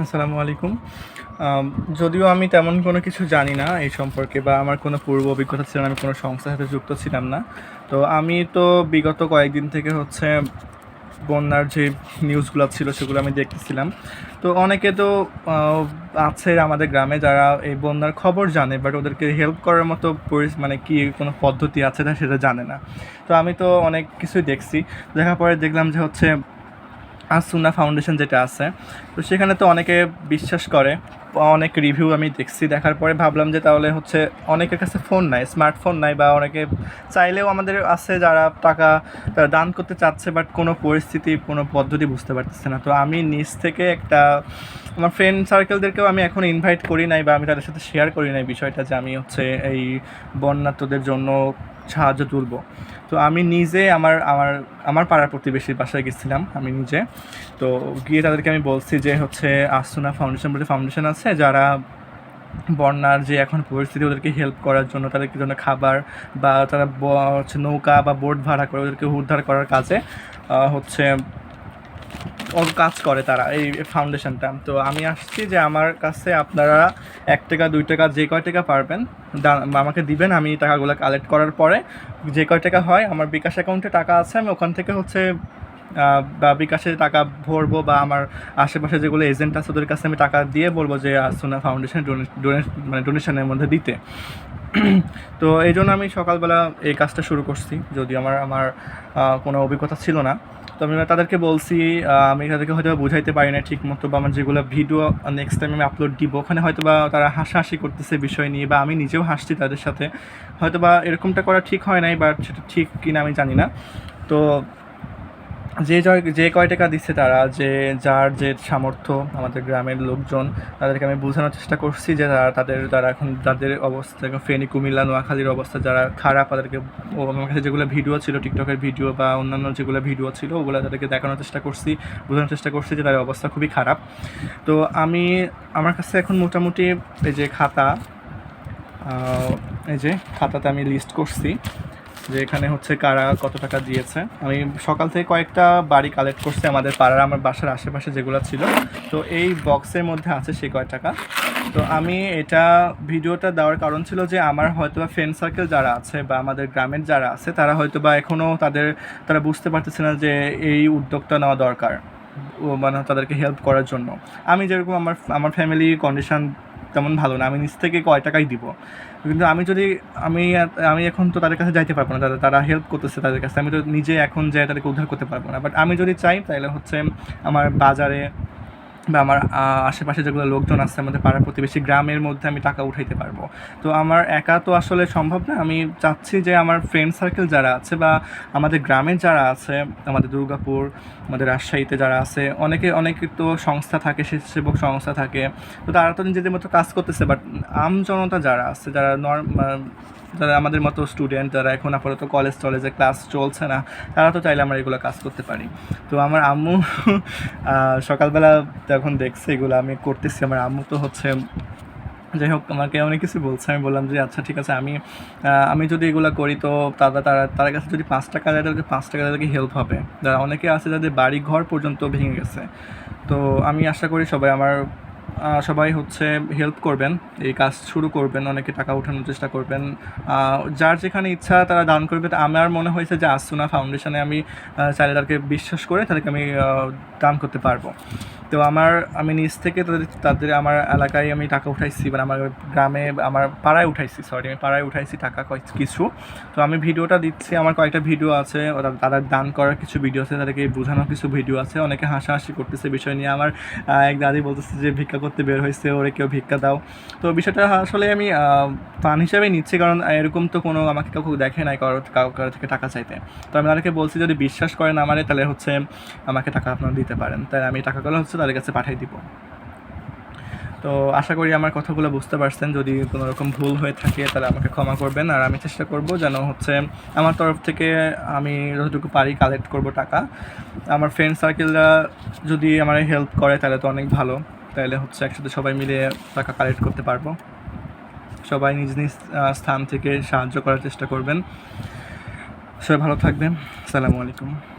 আসসালামু আলাইকুম। যদিও আমি তেমন কোনো কিছু জানি না এই সম্পর্কে বা আমার কোনো পূর্ব অভিজ্ঞতা ছিল না, আমি কোনো সংস্থার সাথে যুক্ত ছিলাম না। তো আমি তো বিগত কয়েকদিন থেকে হচ্ছে বন্যার যে নিউজগুলো ছিল সেগুলো আমি দেখতেছিলাম। তো অনেকে তো আছে আমাদের গ্রামে যারা এই বন্যার খবর জানে বাট ওদেরকে হেল্প করার মতো মানে কি কোনো পদ্ধতি আছে না সেটা জানে না। তো আমি তো অনেক কিছুই দেখছি। দেখার পরে দেখলাম যে হচ্ছে আসুনা ফাউন্ডেশন যেটা আছে, তো সেখানে তো অনেকে বিশ্বাস করে, অনেক রিভিউ আমি দেখছি, দেখার পরে ভাবলাম যে তাহলে হচ্ছে অনেকের কাছে ফোন নাই, স্মার্টফোন নাই বা অনেকে চাইলেও আমাদের আছে যারা টাকা দান করতে চাচ্ছে বাট কোনো পরিস্থিতি, কোনো পদ্ধতি বুঝতে পারতেছে না। তো আমি নিজ থেকে একটা, আমার ফ্রেন্ড সার্কেলদেরকেও আমি এখন ইনভাইট করি নাই বা আমি তাদের সাথে শেয়ার করি নাই বিষয়টা যে আমি হচ্ছে এই বন্যার্থদের জন্য সাহায্য তুলব। তো আমি নিজে আমার আমার আমার পাড়ার প্রতিবেশীর বাসায় গেছিলাম, আমি নিজে। তো গিয়ে তাদেরকে আমি বলছি যে হচ্ছে আসুনা ফাউন্ডেশন বলে ফাউন্ডেশন আছে, যারা বন্যার যে এখন পরিস্থিতি, ওদেরকে হেল্প করার জন্য তাদেরকে জন্য খাবার বা তারা হচ্ছে নৌকা বা বোট ভাড়া করে ওদেরকে উদ্ধার করার কাজে হচ্ছে কাজ করে তারা, এই ফাউন্ডেশনটা তো আমি আসছি যে আমার কাছে আপনারা এক টাকা, দুই টাকা, যে কয় টাকা পারবেন আমাকে দিবেন, আমি টাকাগুলো কালেক্ট করার পরে যে কয় টাকা হয়, আমার বিকাশ অ্যাকাউন্টে টাকা আছে, আমি ওখান থেকে হচ্ছে বা বিকাশে টাকা ভরবো বা আমার আশেপাশে যেগুলো এজেন্ট আছে ওদের কাছে আমি টাকা দিয়ে বলব যে সোনা ফাউন্ডেশন ডোনেট মানে ডোনেশনের মধ্যে দিতে। তো এই জন্য আমি সকালবেলা এই কাজটা শুরু করছি যদি আমার আমার কোনো অভিজ্ঞতা ছিল না। তো আমি তাদেরকে বলছি আমি তাদেরকে হয়তো বা বুঝাইতে পারি না ঠিক মতো বা আমার যেগুলো ভিডিও নেক্সট টাইম আমি আপলোড দিব, ওখানে হয়তো বা তারা হাসাহাসি করতেছে বিষয় নিয়ে বা আমি নিজেও হাসছি তাদের সাথে। হয়তো বা এরকমটা করা ঠিক হয় নাই বাট সেটা ঠিক কিনা আমি জানি না। তো যে জয়, যে কয় টাকা দিচ্ছে তারা, যে যার যে সামর্থ্য আমাদের গ্রামের লোকজন, তাদেরকে আমি বোঝানোর চেষ্টা করছি যে তারা, তাদের, তারা এখন, তাদের অবস্থা ফেনী, কুমিল্লা, নোয়াখালীর অবস্থা, যারা খারাপ, তাদেরকে ও আমার কাছে যেগুলো ভিডিও ছিল, টিকটকের ভিডিও বা অন্যান্য যেগুলো ভিডিও ছিল, ওগুলো তাদেরকে দেখানোর চেষ্টা করছি, বোঝানোর চেষ্টা করছি যে তাদের অবস্থা খুবই খারাপ। তো আমি, আমার কাছে এখন মোটামুটি এই যে খাতা এই যে খাতাতে আমি লিস্ট করছি। যে এখানে হচ্ছে কারা কত টাকা দিয়েছে। আমি সকাল থেকে কয়েকটা বাড়ি কালেক্ট করছি আমাদের পাড়ার আমার বাসার আশেপাশে যেগুলো ছিল। তো এই বক্সের মধ্যে আছে সে কয় টাকা। তো আমি এটা ভিডিওটা দেওয়ার কারণ ছিল যে আমার হয়তো বা ফ্রেন্ড সার্কেল যারা আছে বা আমাদের গ্রামের যারা আছে, তারা হয়তো বা এখনও তাদের, তারা বুঝতে পারতেছে না যে এই উদ্যোগটা নেওয়া দরকার। মানে তাদেরকে হেল্প করার জন্য। আমি যেরকম আমার আমার ফ্যামিলি কন্ডিশন তেমন ভালো না, আমি নিজ থেকে কয় টাকাই দিব। কিন্তু আমি যদি, আমি আমি এখন তো তাদের কাছে যাইতে পারব না, তারা তারা হেল্প করতেছে তাদের কাছে, আমি তো নিজে এখন যাই তাদেরকে উদ্ধার করতে পারব না। বাট আমি যদি চাই তাহলে হচ্ছে আমার বাজারে বা আমার আশেপাশে যেগুলো লোকজন আছে, আমাদের পাড়া প্রতিবেশী গ্রামের মধ্যে আমি টাকা উঠাইতে পারব। তো আমার একা তো আসলে সম্ভব না। আমি চাচ্ছি যে আমার ফ্রেন্ড সার্কেল যারা আছে বা আমাদের গ্রামের যারা আছে, আমাদের দুর্গাপুর, আমাদের রাজশাহীতে যারা আছে, অনেকে, অনেক তো সংস্থা থাকে, স্বেচ্ছাসেবক সংস্থা থাকে। তো তারা তো নিজেদের মতো কাজ করতেছে বাট আম জনতা যারা আছে, যারা নর্ম যারা আমাদের মতো স্টুডেন্ট যারা এখন আপাতত কলেজ টলেজে ক্লাস চলছে না, তারা তো চাইলে আমরা এগুলো কাজ করতে পারি। তো আমার আম্মু সকালবেলা তখন দেখছে এগুলো, আমি করতেছি, আমার আম্মু তো হচ্ছে, যাই হোক, আমাকে অনেক কিছু বলছে। আমি বললাম যে আচ্ছা ঠিক আছে, আমি আমি যদি এগুলো করি তো তারা তারা, তার কাছে যদি পাঁচ টাকা দেয় তাদেরকে পাঁচ টাকা তাদেরকে হেল্প হবে। যারা অনেকে আছে, যাদের বাড়ি ঘর পর্যন্ত ভেঙে গেছে। তো আমি আশা করি সবাই আমার সবাই হচ্ছে হেল্প করবেন, এই কাজ শুরু করবেন, অনেকে টাকা উঠানোর চেষ্টা করবেন। যার যেখানে ইচ্ছা তারা দান করবে। তো আমার মনে হয়েছে যে আসুনা ফাউন্ডেশনে আমি চাইলে তাদেরকে বিশ্বাস করে তাদেরকে আমি দান করতে পারব। তো আমার, আমি নিজ থেকে তাদের তাদের আমার এলাকায় আমি টাকা উঠাইছি মানে আমার গ্রামে, আমার পাড়ায় উঠাইছি সরি আমি পাড়ায় উঠাইছি টাকা কিছু। তো আমি ভিডিওটা দিচ্ছি, আমার কয়েকটা ভিডিও আছে, ওরা তাদের দান করার কিছু ভিডিও আছে, তাদেরকে বোঝানোর কিছু ভিডিও আছে, অনেকে হাসাহাসি করতেছে বিষয় নিয়ে। আমার এক দাদি বলতেছে যে ভিক্ষা করতে বের হয়েছে, ওরে কেউ ভিক্ষা দাও। তো বিষয়টা আসলে আমি ফান হিসাবে নিচ্ছি, কারণ এরকম তো কোনো আমাকে কাউকে দেখে নাই কারও কারও থেকে টাকা চাইতে। তো আমি তাদেরকে বলছি, যদি বিশ্বাস করেন আমারে, তাহলে হচ্ছে আমাকে টাকা আপনারা দিতে পারেন। তাই আমি টাকাগুলো হচ্ছে তাদের কাছে পাঠিয়ে দিব। তো আশা করি আমার কথাগুলো বুঝতে পারছেন। যদি কোনো রকম ভুল হয়ে থাকে, তাহলে আমাকে ক্ষমা করবেন। আর আমি চেষ্টা করব যেন হচ্ছে আমার তরফ থেকে আমি যতটুকু পারি কালেক্ট করব টাকা। আমার ফ্রেন্ড সার্কেলরা যদি আমার হেল্প করে, তাহলে তো অনেক ভালো। তাহলে হচ্ছে একসাথে সবাই মিলে টাকা কালেক্ট করতে পারব। সবাই নিজ নিজ স্থান থেকে সাহায্য করার চেষ্টা করবেন। সবাই ভালো থাকবেন। আসসালামু আলাইকুম।